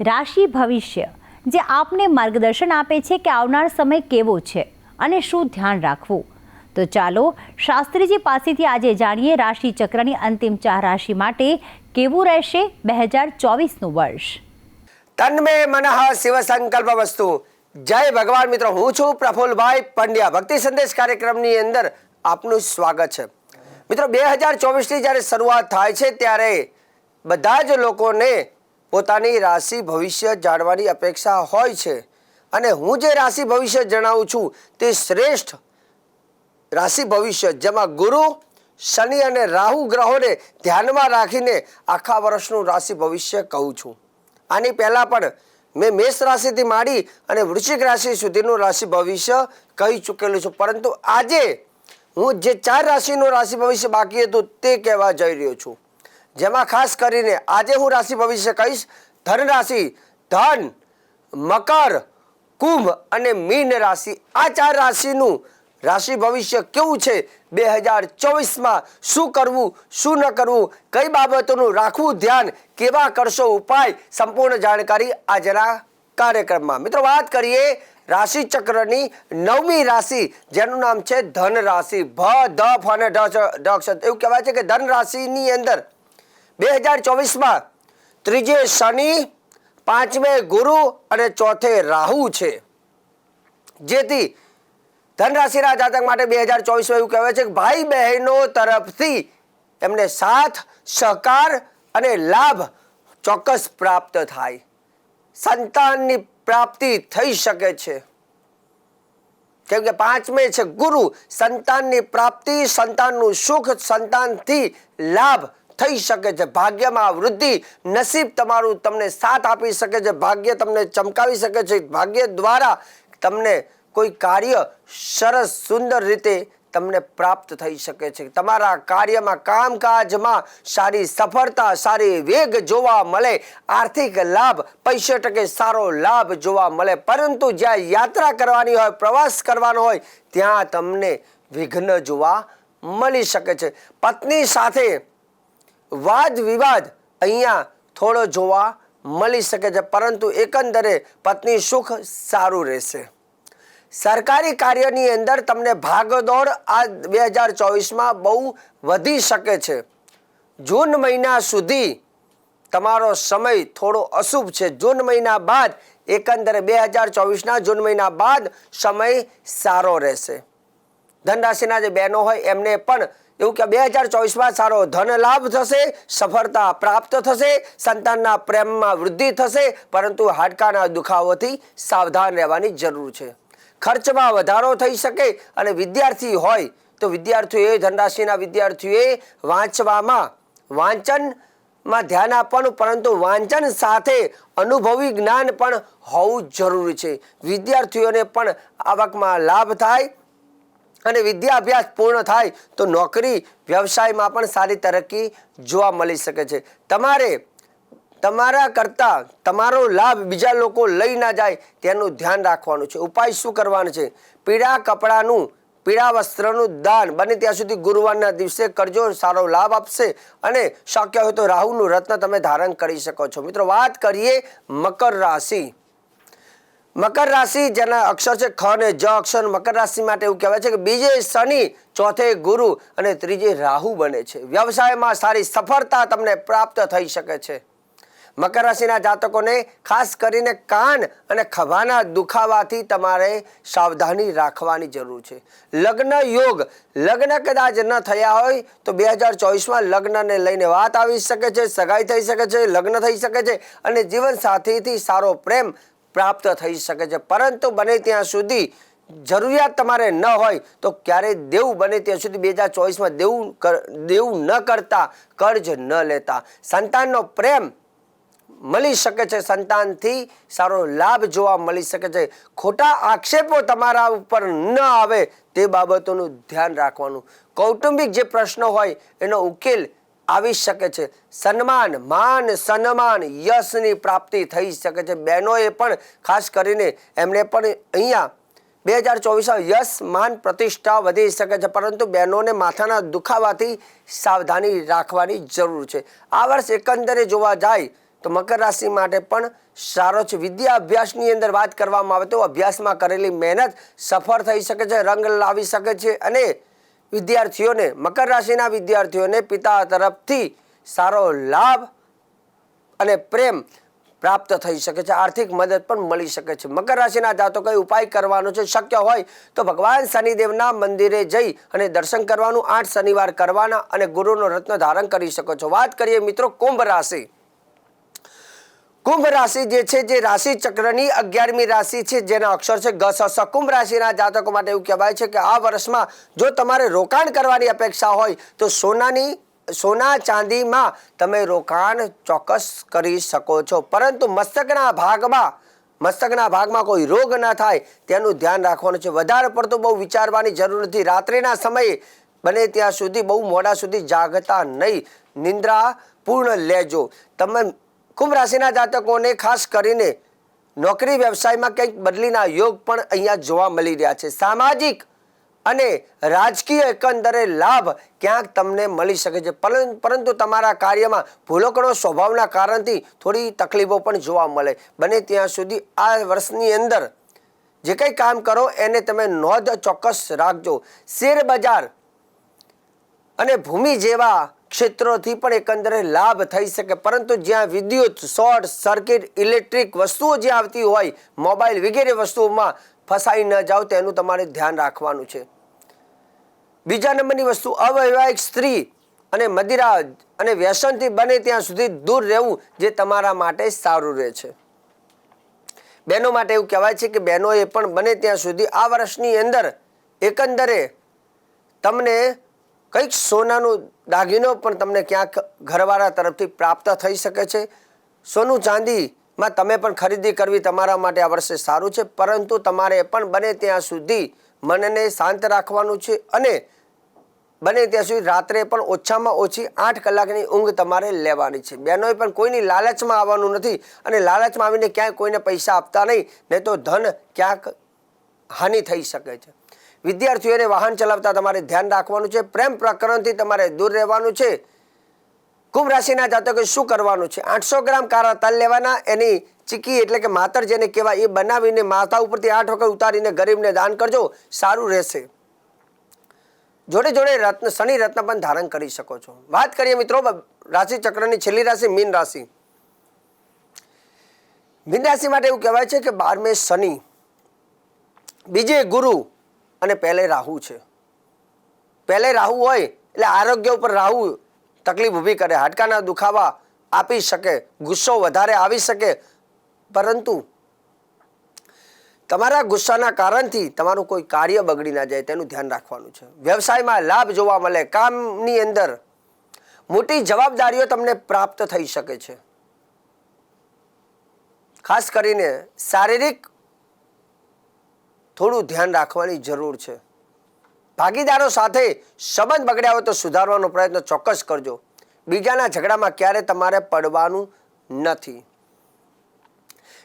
રાશિ ભવિષ્ય, જે આપને માર્ગદર્શન આપે છે કે આવનાર સમય કેવો છે અને શું ધ્યાન રાખવું. તો ચાલો શાસ્ત્રીજી પાસેથી આજે જાણીએ રાશિ ચક્રની અંતિમ ચાર રાશિ માટે કેવું રહેશે બે હજાર ચોવીસનું વર્ષ. તન્મે મનઃ શિવ સંકલ્પ વસ્તુ. જય ભગવાન મિત્રો, હું છું પ્રફુલભાઈ પંડ્યા. ભક્તિ સંદેશ કાર્યક્રમની અંદર આપનું સ્વાગત છે. મિત્રો, બે હજાર ચોવીસની જ્યારે શરૂઆત થાય છે, ત્યારે બધા જ લોકોને પોતાની રાશિ ભવિષ્ય જાણવાની અપેક્ષા હોય છે. અને હું જે રાશિ ભવિષ્ય જણાવું છું તે શ્રેષ્ઠ રાશિ ભવિષ્ય, જેમાં ગુરુ, શનિ અને રાહુ ગ્રહોને ધ્યાનમાં રાખીને આખા વર્ષનું રાશિ ભવિષ્ય કહું છું. આની પહેલાં પણ મેં મેષ રાશિથી માંડી અને વૃશ્ચિક રાશિ સુધીનું રાશિ ભવિષ્ય કહી ચૂકેલું છું. પરંતુ આજે હું જે ચાર રાશિનું રાશિ ભવિષ્ય બાકી હતું તે કહેવા જઈ રહ્યો છું. જેમાં ખાસ કરીને આજે હું રાશિ ભવિષ્ય કહીશ ધન રાશિ ધન, મકર, કુંભ અને મીન રાશિ. આ ચાર રાશિનું રાશિ ભવિષ્ય કેવું છે? બે હજાર ચોવીસમાં શું કરવું, શું ન કરવું, કઈ બાબતોનું રાખવું, ધ્યાન કેવા કરશો, ઉપાય, સંપૂર્ણ જાણકારી આજના કાર્યક્રમમાં. મિત્રો, વાત કરીએ રાશિ ચક્રની નવમી રાશિ, જેનું નામ છે ધન રાશિ ભ, ધ, ફ અને ઢ એવું કહેવાય છે કે ધન રાશિની અંદર બે હજાર ચોવીસમાં ત્રીજે શનિ, પાંચમે ગુરુ અને ચોથે રાહુ છે. જેથી ધનરાશિના જાતક માટે બે હજાર ચોવીસમાં એવું કહેવાય છે કે ભાઈ બહેનો તરફથી એમને સાથ, સહકાર અને લાભ ચોક્કસ પ્રાપ્ત થાય. સંતાનની પ્રાપ્તિ થઈ શકે છે. કેમ કે પાંચમે છે ગુરુ, સંતાનની પ્રાપ્તિ, સંતાનનું સુખ, સંતાનથી લાભ થઈ શકે છે. ભાગ્યમાં વૃદ્ધિ નસીબ તમારું તમને સાથ આપી શકે છે. ભાગ્ય તમને ચમકાવી શકે છે. ભાગ્ય દ્વારા તમને કોઈ કાર્ય સરસ, સુંદર રીતે તમને પ્રાપ્ત થઈ શકે છે. તમારા કાર્યમાં, કામકાજમાં સારી સફળતા, સારી વેગ જોવા મળે. આર્થિક લાભ, પૈસા ટકે સારો લાભ જોવા મળે. પરંતુ જ્યાં યાત્રા કરવાની હોય, પ્રવાસ કરવાનો હોય, ત્યાં તમને વિઘ્ન જોવા મળી શકે છે. પત્ની સાથે વાદ વિવાદ અહીંયા થોડો જોવા મળી શકે છે, પરંતુ એકંદરે પત્ની સુખ સારું રહેશે. સરકારી કાર્યની અંદર તમને ભાગદોડ આ બે હજાર ચોવીસમાં બહુ વધી શકે છે. જૂન મહિના સુધી તમારો સમય થોડો અશુભ છે. જૂન મહિના બાદ, એકંદરે બે હજાર ચોવીસના જૂન મહિના બાદ સમય સારો રહેશે. ધનરાશિના જે બહેનો હોય, એમને પણ એવું કે બે હજાર ચોવીસમાં સારો ધન લાભ થશે, સફળતા પ્રાપ્ત થશે, સંતાનના પ્રેમમાં વૃદ્ધિ થશે, પરંતુ હાડકાના દુખાવોથી સાવધાન રહેવાની જરૂર છે. ખર્ચમાં વધારો થઈ શકે અને વિદ્યાર્થી હોય તો વિદ્યાર્થીઓએ, ધનરાશિના વિદ્યાર્થીઓએ વાંચવામાં વાંચનમાં ધ્યાન આપવાનું, પરંતુ વાંચન સાથે અનુભવી જ્ઞાન પણ હોવું જરૂરી છે. વિદ્યાર્થીઓને પણ આવકમાં લાભ થાય અને વિદ્યાભ્યાસ પૂર્ણ થાય તો નોકરી, વ્યવસાયમાં પણ સારી તરક્કી જોવા મળી શકે છે. તમારે તમારા કરતાં તમારો લાભ બીજા લોકો લઈ ના જાય તેનું ધ્યાન રાખવાનું છે. ઉપાય શું કરવાનો છે? પીળા કપડાનું, પીળા વસ્ત્રનું દાન. બને ત્યાં સુધી ગુરુવારના દિવસે કરજો, સારો લાભ આપશે અને શક્ય હોય તો રાહુનું રત્ન તમે ધારણ કરી શકો છો. મિત્રો, વાત કરીએ મકર રાશિ. મકર રાશિ, જેના અક્ષર છે ખ ને જ અક્ષર. મકર રાશિ માટે એવું કહેવાય છે કે બીજે શનિ, ચોથે ગુરુ અને ત્રીજે રાહુ બને છે. વ્યવસાયમાં સારી સફળતા તમને પ્રાપ્ત થઈ શકે છે. મકર રાશિના જાતકોને ખાસ કરીને કાન અને ખભાના દુખાવાથી તમારે સાવધાની રાખવાની જરૂર છે. લગ્ન યોગ, લગ્ન કદાચ ન થયા હોય તો બે હજાર ચોવીસમાં લગ્નને લઈને વાત આવી શકે છે, સગાઈ થઈ શકે છે, લગ્ન થઈ શકે છે અને જીવનસાથીથી સારો પ્રેમ પ્રાપ્ત થઈ શકે છે. પરંતુ બને ત્યાં સુધી જરૂરિયાત તમારે ન હોય તો ક્યારેય દેવું બને ત્યાં સુધી બે હજાર ચોવીસમાં દેવું દેવું ન કરતા, કર્જ ન લેતા. સંતાનનો પ્રેમ મળી શકે છે. સંતાનથી સારો લાભ જોવા મળી શકે છે. ખોટા આક્ષેપો તમારા ઉપર ન આવે તે બાબતોનું ધ્યાન રાખવાનું. કૌટુંબિક જે પ્રશ્નો હોય એનો ઉકેલ આવી શકે છે. સન્માન, માન, સન્માન, યશની પ્રાપ્તિ થઈ શકે છે. બહેનોએ પણ ખાસ કરીને એમને પણ અહીંયા બે હજાર ચોવીસમાં યશ માન પ્રતિષ્ઠા વધી શકે છે. પરંતુ બહેનોને માથાના દુખાવાથી સાવધાની રાખવાની જરૂર છે. આ વર્ષ એકંદરે જોવા જાય તો મકર રાશિ માટે પણ સારો છે. વિદ્યા અભ્યાસની અંદર વાત કરવામાં આવે તો અભ્યાસમાં કરેલી મહેનત સફળ થઈ શકે છે. રંગ લાવી શકે છે અને વિદ્યાર્થીઓને, મકર રાશિના વિદ્યાર્થીઓને પિતા તરફથી સારો લાભ અને પ્રેમ પ્રાપ્ત થઈ શકે છે, આર્થિક મદદ પણ મળી શકે છે. મકર રાશિના જાતકોએ ઉપાય કરવાનો છે, શક્ય હોય તો ભગવાન શનિદેવના મંદિરે જઈ અને દર્શન કરવાનું, આઠ શનિવાર કરવાના અને ગુરુનો રત્ન ધારણ કરી શકો છો. વાત કરીએ મિત્રો કુંભ રાશિ કુંભ રાશિ જે છે, જે રાશિ ચક્રની અગિયારમી રાશિ છે, જેના અક્ષર છે ગ સ. કુંભ રાશિના જાતકો માટે એવું કહેવાય છે કે આ વર્ષમાં જો તમારે રોકાણ કરવાની અપેક્ષા હોય, તો સોનાની, સોના ચાંદીમાં તમે રોકાણ ચોક્કસ કરી શકો છો. પરંતુ મસ્તકના ભાગમાં મસ્તકના ભાગમાં કોઈ રોગ ન થાય, તેનું ધ્યાન રાખવાનું છે. વધારે પડતું બહુ વિચારવાની જરૂર નથી. રાત્રિના સમયે બને ત્યાં સુધી બહુ મોડા સુધી જાગતા નહીં. નિંદ્રા પૂર્ણ લેજો. તમે કુંભ રાશિના જાતકોને ખાસ કરીને નોકરી વ્યવસાયમાં કંઈક બદલીના યોગ પણ અહીંયા જોવા મળી રહ્યા છે. સામાજિક અને રાજકીય એકંદરે લાભ ક્યાંક તમને મળી શકે છે. પરંતુ તમારા કાર્યમાં ભૂલકણો સ્વભાવના કારણથી થોડી તકલીફો પણ જોવા મળે. બને ત્યાં સુધી આ વર્ષની અંદર જે કંઈ કામ કરો એને તમે નોંધ ચોક્કસ રાખજો. શેર બજાર અને ભૂમિ જેવા ક્ષેત્રોથી પણ એકંદરે લાભ થઈ શકે. પરંતુ જ્યાં વિદ્યુત, શોર્ટ સર્કિટ, ઇલેક્ટ્રિક વસ્તુઓ જ્યાં આવતી હોય, મોબાઈલ વગેરે વસ્તુઓમાં ફસાઈ ન જાઓ, તેનું તમારે ધ્યાન રાખવાનું છે. બીજા નંબરની વસ્તુ, અવૈવાહિક સ્ત્રી અને મદિરા અને વ્યસનથી બને ત્યાં સુધી દૂર રહેવું જે તમારા માટે સારું રહે છે. બહેનો માટે એવું કહેવાય છે કે બહેનોએ પણ બને ત્યાં સુધી આ વર્ષની અંદર એકંદરે તમને કંઈક સોનાનું દાગીનો પણ તમને ક્યાંક ઘરવાળા તરફથી પ્રાપ્ત થઈ શકે છે. સોનું ચાંદીમાં તમે પણ ખરીદી કરવી તમારા માટે આ વર્ષે સારું છે, પરંતુ તમારે પણ બને ત્યાં સુધી મનને શાંત રાખવાનું છે અને બને ત્યાં સુધી રાત્રે પણ ઓછામાં ઓછી આઠ કલાકની ઊંઘ તમારે લેવાની છે. બહેનોએ પણ કોઈની લાલચમાં આવવાનું નથી અને લાલચમાં આવીને ક્યાંય કોઈને પૈસા આપતા નહીં નહીં તો ધન ક્યાંક હાનિ થઈ શકે છે. વિદ્યાર્થીઓને વાહન ચલાવતા તમારે ધ્યાન રાખવાનું છે, પ્રેમ પ્રકરણથી તમારે દૂર રહેવાનું છે. કુંભ રાશિના જાતકોએ શું કરવાનું છે? આઠસો ગ્રામ કારા તલ લેવાના, એની ચીકી એટલે કે માતર જેને કહેવાય એ બનાવીને માથા ઉપરથી આઠ વખત ઉતારીને ગરીબને દાન કરજો, સારું રહેશે. જોડે જોડે રત્ન, શનિ રત્ન પણ ધારણ કરી શકો છો. વાત કરીએ મિત્રો રાશિ ચક્રની છેલ્લી રાશિ મીન રાશિ. મીન રાશિ માટે એવું કહેવાય છે કે બારમે શનિ. બીજે ગુરુ. અને પહેલે રાહુ છે. પહેલે રાહુ હોય એટલે આરોગ્ય ઉપર રાહુ તકલીફ ઊભી કરે, હાડકાના દુખાવા આપી શકે, ગુસ્સો વધારે આવી શકે. પરંતુ તમારા ગુસ્સાના કારણથી તમારું કોઈ કાર્ય બગડી ના જાય તેનું ધ્યાન રાખવાનું છે. વ્યવસાયમાં લાભ જોવા મળે, કામની અંદર મોટી જવાબદારીઓ તમને પ્રાપ્ત થઈ શકે છે. ખાસ કરીને શારીરિક થોડું ધ્યાન રાખવાની જરૂર છે. ભાગીદારો સાથે સંબંધ બગડ્યા હોય તો સુધારવાનો પ્રયત્ન ચોક્કસ કરજો. બીજાના ઝઘડામાં ક્યારે તમારે પડવાનું નથી.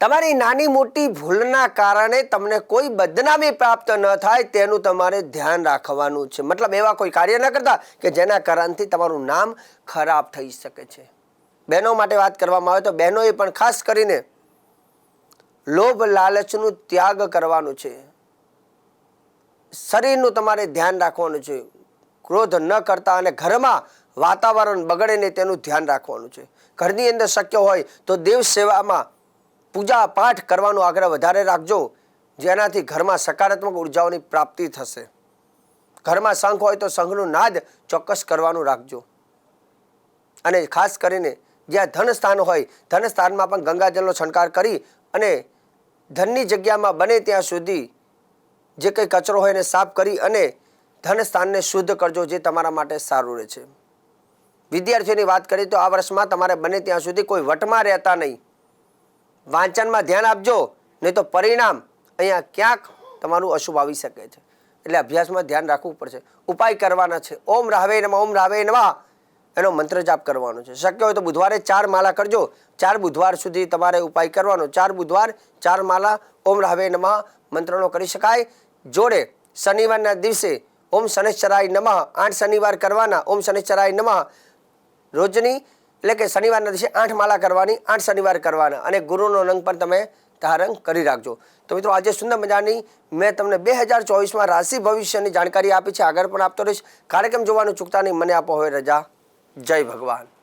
તમારી નાની મોટી ભૂલના કારણે તમને કોઈ બદનામી પ્રાપ્ત ન થાય તેનું તમારે ધ્યાન રાખવાનું છે. મતલબ એવા કોઈ કાર્ય ન કરતા કે જેના કારણથી તમારું નામ ખરાબ થઈ શકે છે. બહેનો માટે વાત કરવામાં આવે તો બહેનોએ પણ ખાસ કરીને લોભ લાલચનું ત્યાગ કરવાનું છે. શરીરનું તમારે ધ્યાન રાખવાનું છે. ક્રોધ ન કરતા અને ઘરમાં વાતાવરણ બગડે ને તેનું ધ્યાન રાખવાનું છે. ઘરની અંદર શક્ય હોય તો દેવ સેવામાં પૂજા પાઠ કરવાનો આગ્રહ વધારે રાખજો, જેનાથી ઘરમાં સકારાત્મક ઉર્જાઓની પ્રાપ્તિ થશે. ઘરમાં શંખ હોય તો શંખનું નાદ ચોક્કસ કરવાનું રાખજો. અને ખાસ કરીને જ્યાં ધન સ્થાન હોય ધન સ્થાનમાં પણ ગંગાજળનો છંટકાર કરી અને ધનની જગ્યામાં બને ત્યાં સુધી જે કંઈ કચરો હોય એને સાફ કરી અને ધન સ્થાનને શુદ્ધ કરજો, જે તમારા માટે સારું રહે છે. વિદ્યાર્થીઓની વાત કરીએ તો આ વર્ષમાં તમારે બને ત્યાં સુધી કોઈ વટમાં રહેતા નહીં. વાંચનમાં ધ્યાન આપજો, નહીં તો પરિણામ અહીંયા ક્યાંક તમારું અશુભ આવી શકે છે. એટલે અભ્યાસમાં ધ્યાન રાખવું પડશે. ઉપાય કરવાના છે. ઓમ રાહવે નમઃ, ઓમ રાહવે નમઃ. એનો મંત્ર જાપ કરવાનો છે. શક્ય હોય તો બુધવારે ચાર માળા કરજો. ચાર બુધવાર સુધી તમારે ઉપાય કરવાનો. ચાર બુધવાર, ચાર માલા, ઓમ રાહવે નમઃ મંત્રનો કરી શકાય. જોડે શનિવારના દિવસે ઓમ શનિશ્ચરાય નમઃ, આઠ શનિવાર કરવાના, ઓમ શનિશ્ચરાય નમઃ, રોજની, એટલે કે શનિવારના દિવસે આઠ માળા કરવાની, આઠ શનિવાર કરવાના, અને ગુરુનો રંગ પણ તમે ધારણ કરી રાખજો. તો મિત્રો, આજે સુંદર મજાની મેં તમને બે હજાર ચોવીસમાં રાશિ ભવિષ્યની જાણકારી આપી છે. આગળ પણ આપતો રહીશ. કાર્યક્રમ જોવાનું ચૂકતા નહીં, મને આપો હવે રજા. જય ભગવાન.